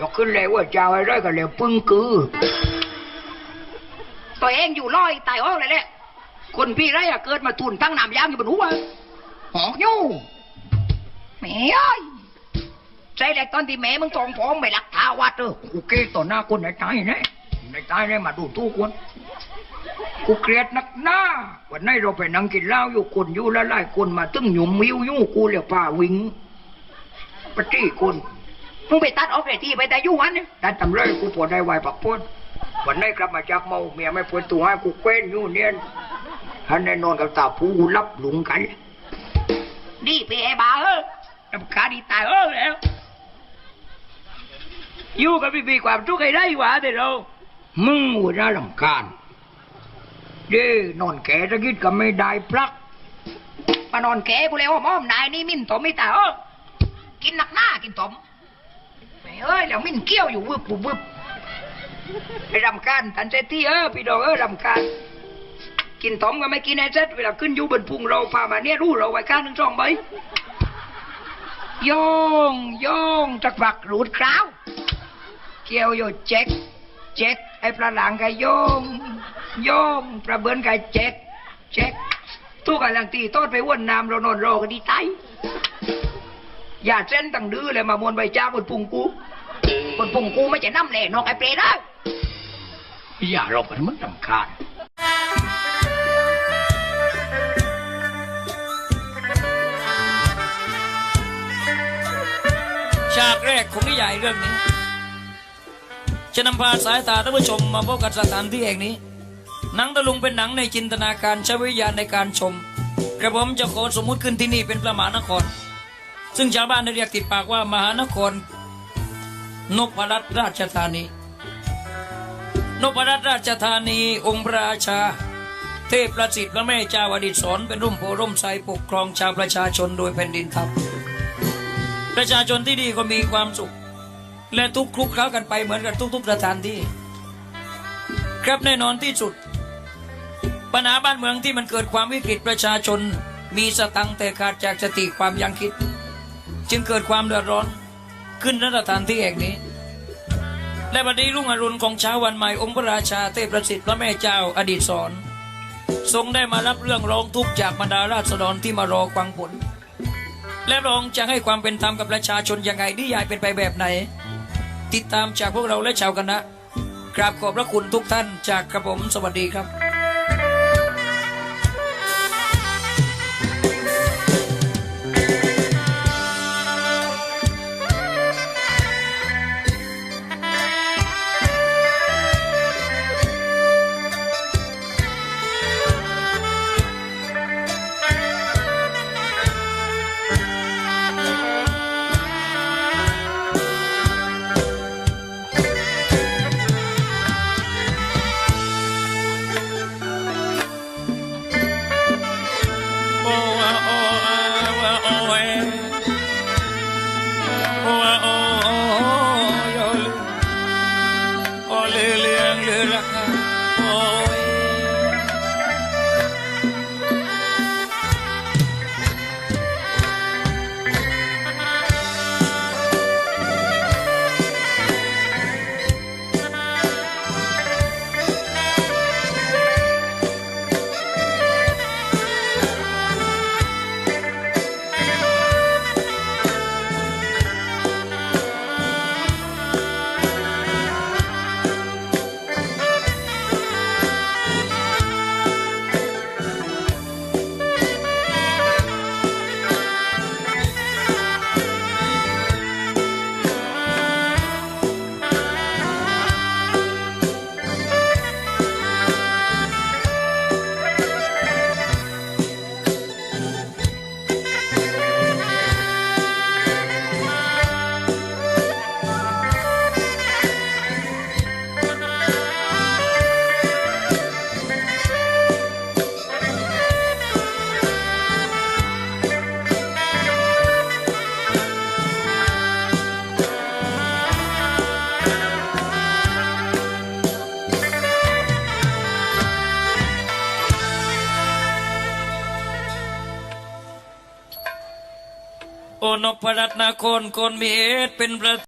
ยกขึ้นเลยว่าเจ้าไอ้ไรกันเลยปึ้งกือ ตัวเองอยู่ลอยตายอ้อเลยแหละ คนพี่ไรอะเกิดมาทุนตั้งน้ำยางอยู่บนหัวหอกยู่แม่เอ้ยใช่แหละตอนที่แม่มึงจองฟ้องไม่รักทาวัดเออกูเกลียดต่อหน้าคนในตายแน่ในตายเนี่ยมาดูทุกคนกูเกลียดนักหน้า วันนี้เราไปนั่งกินเหล้าอยู่คนอยู่ละลายคนมาตึ้งหยุ่มมิวยู่กูเรียกป่าวิงปฏิคน มึงไปตัดออกไอ้ที่ไปแต่อยุวันเนี่ยตัดทำเลยกูปวดได้ไหวปักพ้นวันนี้กลับมาจากเมาเมียไม่ปวดตัวให้กูเกว้นอยู่เนี่ยท่านแน่นอนกับตาผู้รับหลุงกันนี่ไปไอ้บ้าเออรำคาญดีตายเออแล้วอยู่กับพี่พี่ความทุกข์ให้ได้หวะเดี๋ยวเรามึงหัวหน้าลำคาญเด้นอนแก่ตะกิดก็ไม่ได้พลักมานอนแก่กูแล้วมอมนายนี่มิ่นตอมไม่ตายเออกินหนักหน้ากินตอมแม่ เอ้ยแล้วมิ่นเกี้ยวอยู่วึบวึบวึบไอ้รำคาญทันเจที่เออพี่ดอกเออรำคาญกินตอมก็ไม่กินไอ้เซ็ตเวลาขึ้นอยู่บนพุงเราพามาเนี่ยรู้เราไว้ข้างหนึ่งสองใบโยงโยงจักฝักรูดคราวเกี่ยวอยู่เจ็กเจ็กไอ้ปลาหลังกับโยงโยงปลาเบือนกับเจ็กเจ็กตู้กันลังตีต้นไปอ้วนน้ำเรานอนรอกันดีไตอ ย่าเส้นตั้งดื้อเลยมามวนใบจ้าบนพุงกูบนพุงกูไม่จะน้ำแหล่นอกไอ้เปรตนะอย่ารอกันมันสำคัญฉากแรกของนิยายเรื่องนี้ จะนำพาสายตาท่านผู้ชมมาพบกับสถานที่แห่งนี้ หนังตะลุงเป็นหนังในจินตนาการใช้วิญญาณในการชม กระผมจะขอสมมุติขึ้นที่นี่เป็นพระมานคร ซึ่งชาวบ้านได้เรียกติดปากว่ามหานคร นพรัตนราชธานี นพรัตนราชธานี องค์พระราชา เทพประสิทธิ์พระแม่เจ้าอดิศรเป็นร่มโพร่มไทรปกครองชาวประชาชนโดยแผ่นดินทัพประชาชนที่ดีก็มีความสุข และทุกคลุกคล้ากันไปเหมือนกันทุกๆสถานที่ ครับแน่นอนที่สุด ปัญหาบ้านเมืองที่มันเกิดความวิกฤตประชาชนมีสตังแต่ขาดจากสติความยังคิด จึงเกิดความเดือดร้อน ขึ้นณสถานที่แห่งนี้ และบัดนี้รุ่งอรุณของเช้าวันใหม่องค์พระราชาเทพประสิทธิ์พระแม่เจ้าอดีตสอนทรงได้มารับเรื่องร้องทุกข์จากบรรดาราษฎรที่มารอฟังผล และรองจะให้ความเป็นธรรมกับประชาชนยังไงนิยายเป็นไปแบบไหน ติดตามจากพวกเราและชาวคณะกราบขอบพระคุณทุกท่านจากกระผมสวัสดีครับ อนพรัตนาคนคนมีเอตเป็นประ